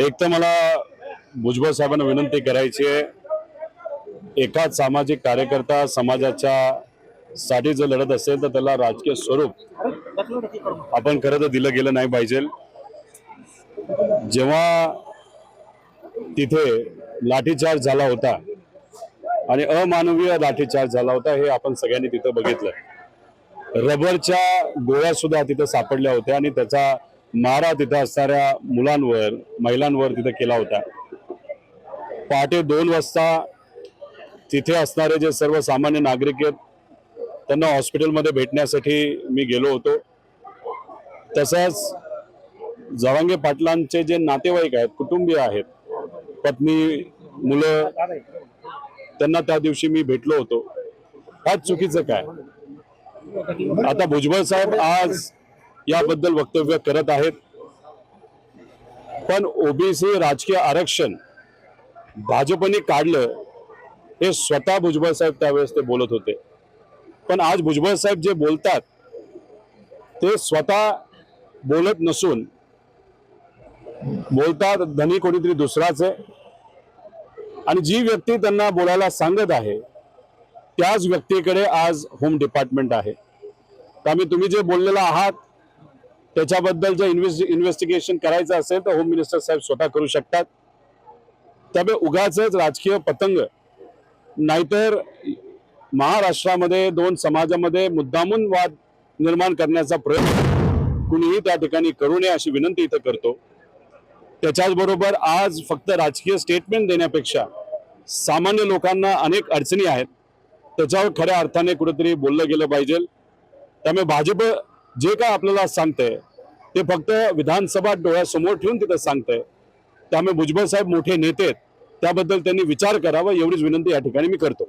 एक तर मला भुजबळ साहेबांना विनंती करायची आहे एकाच सामाजिक कार्यकर्ता समाजाच्या साठी जर लढत असेल तर त्याला राजकीय स्वरूप आपण खरं तर दिलं गेलं नाही पाहिजे. जेव्हा तिथे लाठीचार्ज झाला होता आणि अमानवीय लाठीचार्ज झाला होता हे आपण सगळ्यांनी तिथं बघितलं. रबरच्या गोळ्या सुद्धा तिथं सापडल्या होत्या आणि त्याचा मारा तिथं असणाऱ्या मुलांवर महिलांवर तिथं केला होता. पहाटे दोन वाजता तिथे असणारे जे सर्वसामान्य नागरिक आहेत त्यांना हॉस्पिटलमध्ये भेटण्यासाठी मी गेलो होतो. तसंच जवांगे पाटलांचे जे नातेवाईक आहेत कुटुंबीय आहेत पत्नी मुलं त्यांना त्या दिवशी मी भेटलो होतो. ह्यात चुकीचं काय? आता भुजबळ साहेब आज याबद्दल वक्तव्य करत आहेत. पण ओबीसी राजकीय आरक्षण भाजपने काढलं हे स्वतः भुजबळ साहेब त्यावेळेस ते बोलत होते. पण आज भुजबळ साहेब जे बोलतात ते स्वतः बोलत नसून बोलतात धनी कोणीतरी दुसराच. आहे आणि जी व्यक्ती त्यांना बोलायला सांगत आहे त्याच व्यक्तीकडे आज होम डिपार्टमेंट आहे. त्यामुळे तुम्ही जे बोललेला आहात त्याच्याबद्दल जर इन्व्हेस्ट इन्व्हेस्टिगेशन करायचं असेल तर होम मिनिस्टर साहेब स्वतः करू शकतात. त्यामुळे उगाच राजकीय पतंग. नाहीतर महाराष्ट्रामध्ये दोन समाजामध्ये मुद्दामून वाद निर्माण करण्याचा प्रयत्न कुणीही त्या ठिकाणी करू नये अशी विनंती इथं करतो. त्याच्याचबरोबर आज फक्त राजकीय स्टेटमेंट देण्यापेक्षा सामान्य लोकांना अनेक अडचणी आहेत. त्याच्यावर खऱ्या अर्थाने कुठेतरी बोललं गेलं पाहिजे. त्यामुळे भाजप जे काय आपल्याला सांगतंय ते फक्त विधानसभा डोळ्यासमोर ठेवून तिथं सांगतंय. त्यामुळे भुजबळ साहेब मोठे नेते आहेत त्याबद्दल त्यांनी विचार करावा एवढीच विनंती या ठिकाणी मी करतो.